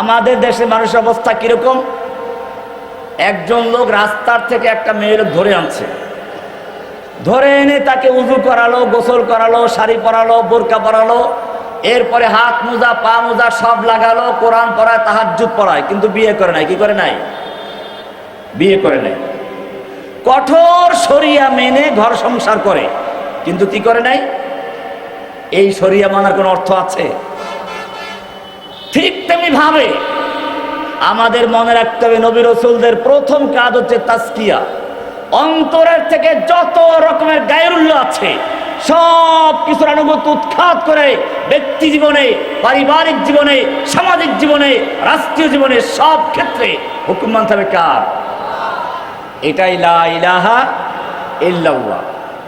আমাদের দেশে মানুষের অবস্থা কীরকম? একজন লোক রাস্তার থেকে একটা মেয়ে লোক ধরে আনছে। ধরে এনে তাকে উজু করালো, গোসল করালো, শাড়ি পরালো, বোরকা পরালো, এরপরে হাত মোজা, পা মোজা সব লাগালো, কোরআন পড়ায়, তাহাজ্জুদ পড়ায়, কিন্তু বিয়ে করে নাই, কি করে নাই? বিয়ে করে নাই। কঠোর সরিয়া মেনে ঘর সংসার করে, কিন্তু কি করে নাই? এই সরিয়া মানার কোনো অর্থ আছে? ঠিক তেমনি ভাবে আমাদের মনে রাখতে হবে নবী রসুলদের প্রথম কাজ হচ্ছে তাস্কিয়া অন্তরের থেকে যত রকমের গায়রুল্য আছে, সব কিছুর অনুভূতি উৎখাত করে ব্যক্তি জীবনে, পারিবারিক জীবনে, সামাজিক জীবনে, রাষ্ট্রীয় জীবনে সব ক্ষেত্রে হুকুম মানতে হবে কার? এটাই লা ইলাহা ইল্লাল্লাহ।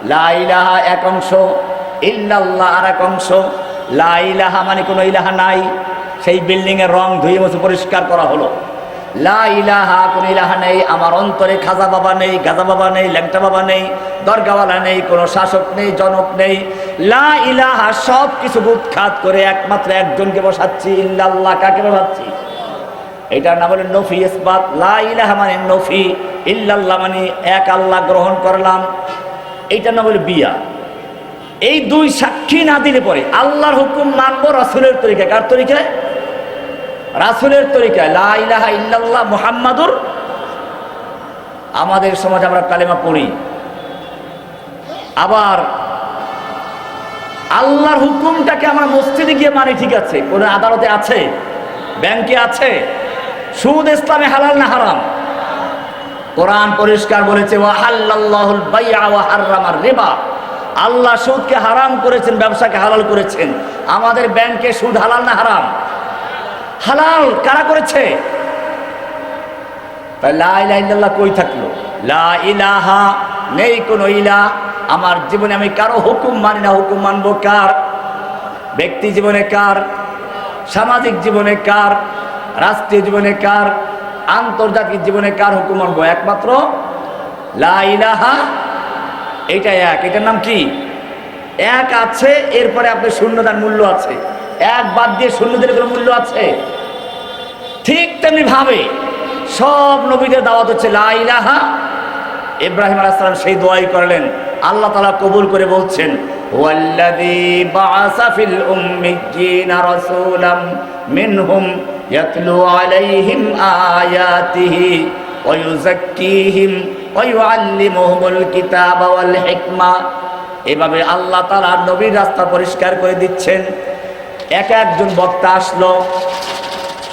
লা ইলাহা এক অংশ, ইল্লাল্লাহ আর এক অংশ। লা ইলাহা মানে কোনো ইলাহা নাই। সেই বিল্ডিংয়ের রং ধুয়ে মুছে পরিষ্কার করা হলো। লা ইলাহা, কোনো ইলাহা নেই, আমার অন্তরে খাজা বাবা নেই, গাজা বাবা নেই, ল্যাংটা বাবা নেই, দরগাওয়ালা নেই, কোনো শাসক নেই, জনক নেই। লা ইলাহা, সব কিছু উৎখাত করে একমাত্র একজনকে বসাচ্ছি, ইল্লাল্লাহ, কাকে বসাচ্ছি? এটার নাম হলো নফি ইসবাত। লা ইলাহা মানে নফি, ইল্লাল্লাহ মানে এক আল্লাহ গ্রহণ করলাম। এইটার নাম হলো বিয়া। এই দুই সাক্ষী না দিলে পরে আল্লাহর হুকুম মানবো, রাসুলের তরিকা কার তরিকায়? রাসুলের তরিকায়, লা ইলাহা ইল্লাল্লাহ মুহাম্মাদুর আমাদের সমাজে আমরা কালেমা পড়ি। আবার আল্লাহর হুকুমটাকে আমরা মসজিদে গিয়ে মানি, ঠিক আছে, কোনো আদালতে আছে? ব্যাংকে আছে? সুদ ইসলামে হালাল না হারাম? কোরআন পরিষ্কার বলেছে রিবা। আল্লাহ সুদকে হারাম করেছেন, ব্যবসাকে হালাল করেছেন। আমাদের ব্যাংকে সুদ হালাল না হারাম? হালাল কারা করেছে? কই থাকল? লা ইলাহা নেই কোনো ইলা। আমার জীবনে আমি কারও হুকুম মানি না। হুকুম মানবো কার? ব্যক্তি জীবনে কার? সামাজিক জীবনে কার? রাষ্ট্রীয় জীবনে কার? আন্তর্জাতিক জীবনে কার হুকুম মানবো? একমাত্র লা ইলাহা এটা এক। এটার নাম কি? এক আছে, এরপরে আপনার শূন্যতার মূল্য আছে। এক বাদ দিয়ে শূন্য দিলে কোনো মূল্য আছে? ঠিক তেমনি ভাবে সব নবীদের দাওয়াত হচ্ছে লাইলাহা ইব্রাহিম আলাইসালাম সেই দোয়াই করলেন। আল্লাহ তালা কবুল করে বলছেন এভাবে আল্লাহ তাআলা নবীর রাস্তা পরিষ্কার করে দিচ্ছেন। এক একজন বক্তা আসলো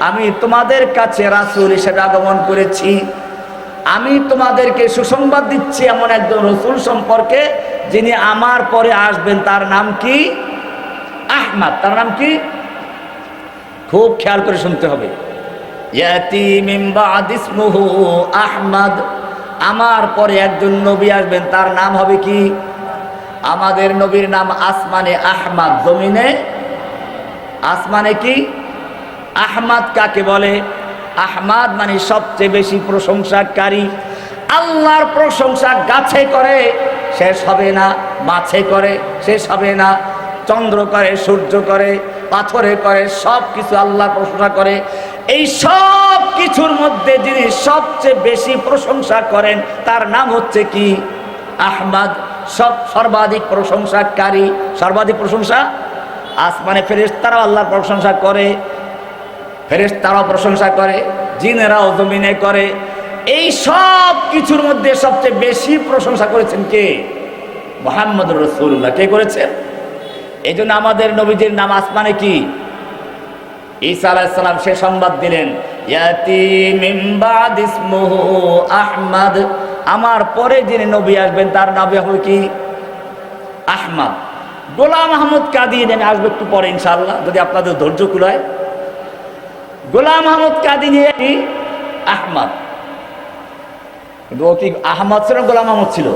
আমি তোমাদের কাছে রাসূল হিসেবে আগমন করেছি। আমি তোমাদেরকে সুসংবাদ দিচ্ছি এমন একজন রসুল সম্পর্কে, যিনি আমার পরে আসবেন। তার নাম কি? আহমাদ। তার নাম কি? খুব খেয়াল করে শুনতে হবে। আহমদ। আমার পরে একজন নবী আসবেন। তার নাম হবে কি? আমাদের নবীর নাম আসমানে আহমাদ। জমিনে? আসমানে কি? আহমাদ কাকে বলে? আহমাদ মানে সবচেয়ে বেশি প্রশংসাকারী। আল্লাহর প্রশংসা গাছে করে, শেষ হবে না, মাছে করে, শেষ হবে না, চন্দ্র করে, সূর্য করে, পাথরে করে সব কিছু আল্লাহ প্রশংসা করে। এই সব কিছুর মধ্যে যিনি সবচেয়ে বেশি প্রশংসা করেন, তার নাম হচ্ছে কি? আহমাদ সব সর্বাধিক প্রশংসাকারী। সর্বাধিক প্রশংসা? আসমানে ফেরেশতারাও আল্লাহর প্রশংসা করে। ফেরেশতারাও প্রশংসা করে, জিনেরাও জমিনে করে। এই সব কিছুর মধ্যে সবচেয়ে বেশি প্রশংসা করেছেন কে? মোহাম্মদ রসুল্লাহ কে করেছেন? এই জন্য আমাদের নবীজির নাম আসমানে কি? ঈসা আলাইসালাম সে সংবাদ দিলেন বাদ আমার পরে যিনি নবী আসবেন, তার নাম হবে কি? আহমাদ। গোলাম আহমদ কাদিয়ানি আসবে একটু পরে ইনশাল্লাহ যদি আপনাদের ধৈর্য কুলায়। গোলাম আহমদ কাদিনী আহমদ। কিন্তু কি আহমদ ছিল গোলাম আহমদ ছিল।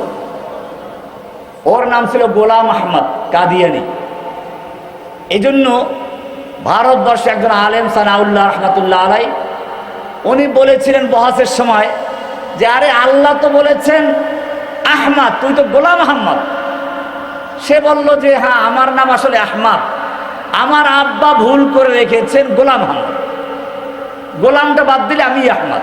ওর নাম ছিল গোলাম আহমদ কাদিয়ানি। এই জন্য ভারতবর্ষে একজন আলেম সানাউল্লাহ রহমতুল্লাহ আলাই উনি বলেছিলেন বহাসের সময় যে, আরে আল্লাহ তো বলেছেন, আহমাদ, তুই তো গোলাম আহমদ। সে বলল যে হ্যাঁ আমার নাম আসলে আহমাদ। আমার আব্বা ভুল করে রেখেছেন গোলাম আহমদ। গোলামটা বাদ দিলে আমি আহমদ।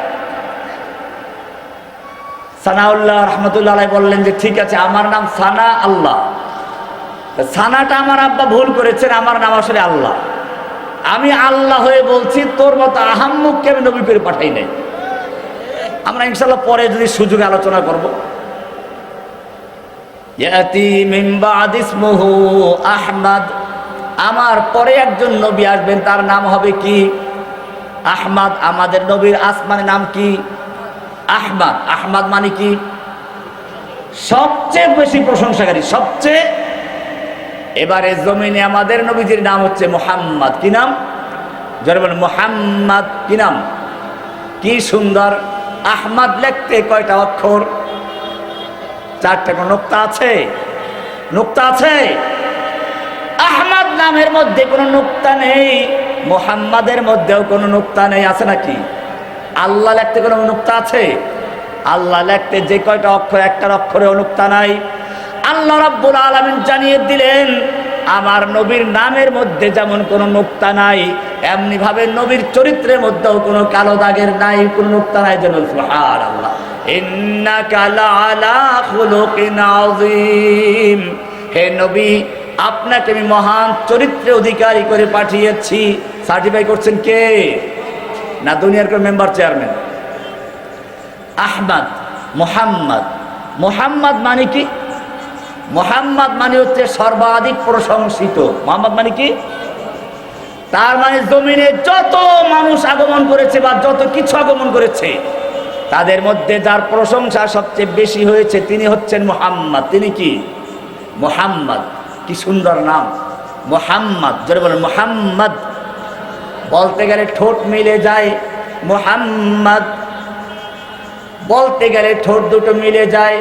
সানাউল্লাহ রহমতুল্লাহ বললেন যে, ঠিক আছে, আমার নাম সানা আল্লাহ। সানাটা আমার আব্বা ভুল করেছেন, আমার নাম আসলে আল্লাহ। আমি আল্লাহ হয়ে বলছি, তোর মতো আহাম্মুককে আমি নবী করে পাঠাই নাই। আমরা ইনশাল্লাহ পরে যদি সুযোগ আলোচনা করব। আহমদ। আমার পরে একজন নবী আসবেন, তার নাম হবে কি? আহমদ, আমাদের নবীর আসমানের নাম কি? আহমাদ। আহমাদ মানে কি? সবচেয়ে বেশি প্রশংসাকারী, সবচেয়ে। এবারে জমিনে আমাদের নবীজির নাম হচ্ছে মোহাম্মদ। কি নাম? যারা বলেন, মোহাম্মদ কি নাম? কি সুন্দর। আহমাদ লিখতে কয়টা অক্ষর? চারটা কোন নোক্তা আছে? নোক্তা আছে? আহমাদ নামের মধ্যে কোনো নোক্তা নেই। মোহাম্মদের মধ্যেও কোনো নোক্তা নেই, আছে নাকি? আল্লাহ লেখতে কোনো নোক্তা আছে? আল্লাহ লিখতে যে কয়টা অক্ষর, একটার অক্ষরে অনুক্তা নাই। আল্লাহ রাব্বুল আলামিন জানিয়ে দিলেন, আমার নবীর নামের মধ্যে যেমন কোনো নোক্তা নাই এমনি ভাবে নবীর চরিত্রের মধ্যেও কোনো কালো দাগের নাই, কোনো নোক্তা নাই যেন খুলুকিন আযীম। হে নবী, আপনাকে আমি মহান চরিত্রে অধিকারী করে পাঠিয়েছি। সার্টিফাই করছেন কে? না দুনিয়ার কোন মেম্বার চেয়ারম্যান? আহমদ মোহাম্মদ। মোহাম্মদ মানে কি? মোহাম্মদ মানে হচ্ছে সর্বাধিক প্রশংসিত। মোহাম্মদ মানে কি? তার মানে জমিনে যত মানুষ আগমন করেছে বা যত কিছু আগমন করেছে, তাদের মধ্যে যার প্রশংসা সবচেয়ে বেশি হয়েছে তিনি হচ্ছেন মোহাম্মদ। তিনি কি? মোহাম্মদ। কি সুন্দর নাম। মোহাম্মদ। যারা বলেন, মোহাম্মদ। বলতে গেলে ঠোঁট মিলে যায়, মোহাম্মদ। বলতে গেলে ঠোঁট দুটো মিলে যায়।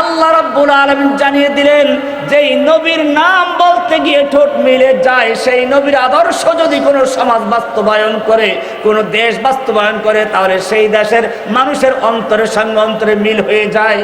আল্লাহ রাব্বুল আলামিন জানিয়ে দিলেন, যেই নবীর নাম বলতে গিয়ে ঠোঁট মিলে যায়, সেই নবীর আদর্শ যদি কোনো সমাজ বাস্তবায়ন করে, কোনো দেশ বাস্তবায়ন করে, তাহলে সেই দেশের মানুষের অন্তরের সঙ্গে অন্তরে মিল হয়ে যায়।